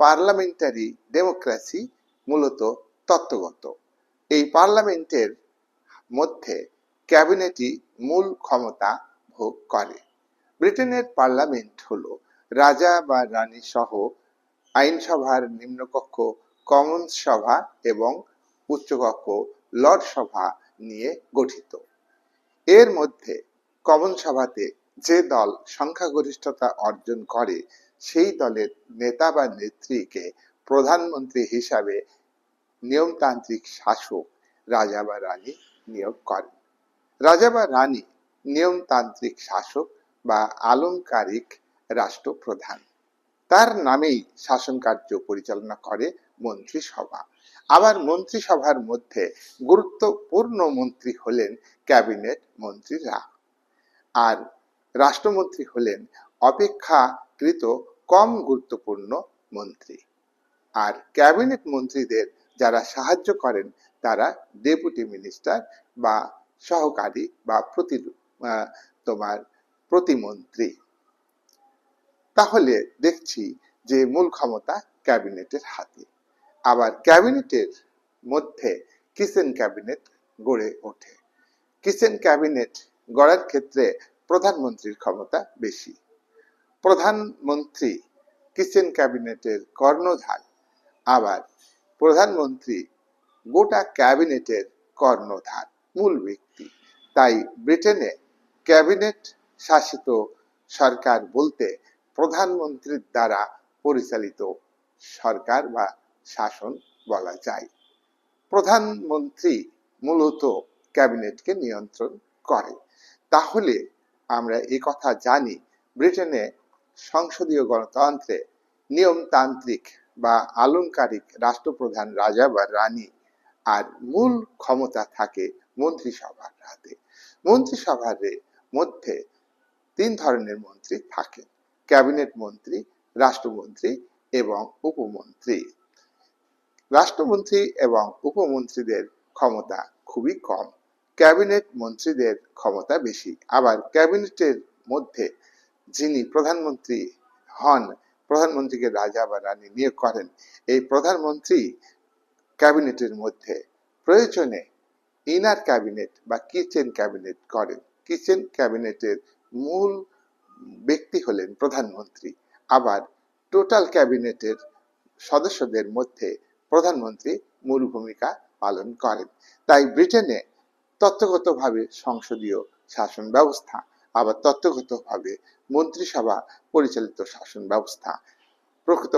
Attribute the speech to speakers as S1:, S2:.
S1: Parliamentary democracy মূলত তত্ত্বগত। এই পার্লামেন্টের মধ্যে ক্যাবিনেটই মূল ক্ষমতা ভোগ করে। ব্রিটেনের পার্লামেন্ট হলো রাজা বা রানী সহ আইনসভার নিম্নকক্ষ কমন্স সভা এবং উচ্চকক্ষ লর্ড সভা নিয়ে গঠিত। এর মধ্যে কমন সভাতে যে দল সংখ্যাগরিষ্ঠতা অর্জন করে, সেই দলের নেতা বা নেত্রীকে প্রধানমন্ত্রী হিসাবে নিয়মতান্ত্রিক শাসক রাজা বা রানী নিয়োগ করেন। রাজা বা রানী নিয়মতান্ত্রিক শাসক বা আলংকারিক রাষ্ট্রপ্রধান। তার নামেই শাসন কার্য পরিচালনা করে মন্ত্রিসভা। আবার মন্ত্রিসভার মধ্যে গুরুত্বপূর্ণ মন্ত্রী হলেন ক্যাবিনেট মন্ত্রীরা। আর রাষ্ট্রমন্ত্রী হলেন অপেক্ষাকৃত কম গুরুত্বপূর্ণ মন্ত্রী। আর ক্যাবিনেট মন্ত্রীদের যারা সাহায্য করেন, তারা ডেপুটি মিনিস্টার বা সহকারী বা প্রতি তোমার প্রতিমন্ত্রী। তাহলে দেখছি যে মূল ক্ষমতা ক্যাবিনেটের হাতে। আবার ক্যাবিনেটের মধ্যে কিচেন ক্যাবিনেট গড়ে ওঠে। কিচেন ক্যাবিনেট গড়ার ক্ষেত্রে প্রধানমন্ত্রীর ক্ষমতা বেশি। প্রধানমন্ত্রী কিচেন ক্যাবিনেটের কর্ণধার, আবার প্রধানমন্ত্রী গোটা ক্যাবিনেটের কর্ণধার, মূল ব্যক্তি। তাই ব্রিটেনে ক্যাবিনেট শাসিত সরকার বলতে প্রধানমন্ত্রীর দ্বারা পরিচালিত সরকার বা শাসন বলা যায়। প্রধানমন্ত্রী মূলত ক্যাবিনেটকে নিয়ন্ত্রণ করে। তাহলে আমরা এই কথা জানি, ব্রিটেনে সংসদীয় গণতন্ত্রে নিয়মতান্ত্রিক বা আলংকারিক রাষ্ট্রপ্রধান রাজা বা রানী আর মূল ক্ষমতা থাকে মন্ত্রিসভার হাতে। মন্ত্রিসভার মধ্যে তিন ধরনের মন্ত্রী থাকেন, ক্যাবিনেট মন্ত্রী, রাষ্ট্রমন্ত্রী এবং উপমন্ত্রী। রাষ্ট্রমন্ত্রী এবং উপমন্ত্রীদের ক্ষমতা খুবই কম। ক্যাবিনেট মন্ত্রীদের ক্ষমতা বেশি। আবার ক্যাবিনেটের মধ্যে যিনি প্রধানমন্ত্রী হন, প্রধানমন্ত্রীকে রাজা বা রানী নিয়োগ করেন, এই প্রধানমন্ত্রী ক্যাবিনেটের মধ্যে প্রয়োজনে ইনার ক্যাবিনেট বা কিচেন ক্যাবিনেট করেন। কিচেন ক্যাবিনেটের মূল ব্যক্তি হলেন প্রধানমন্ত্রী। আবার টোটাল ক্যাবিনেটের সদস্যদের মধ্যে প্রধানমন্ত্রী মূল ভূমিকা পালন করেন। তাই ব্রিটেনে তত্ত্বগতভাবে সংসদীয় শাসন ব্যবস্থা আবার তত্ত্বগতভাবে মন্ত্রিসভা পরিচালিত শাসন ব্যবস্থা প্রকৃত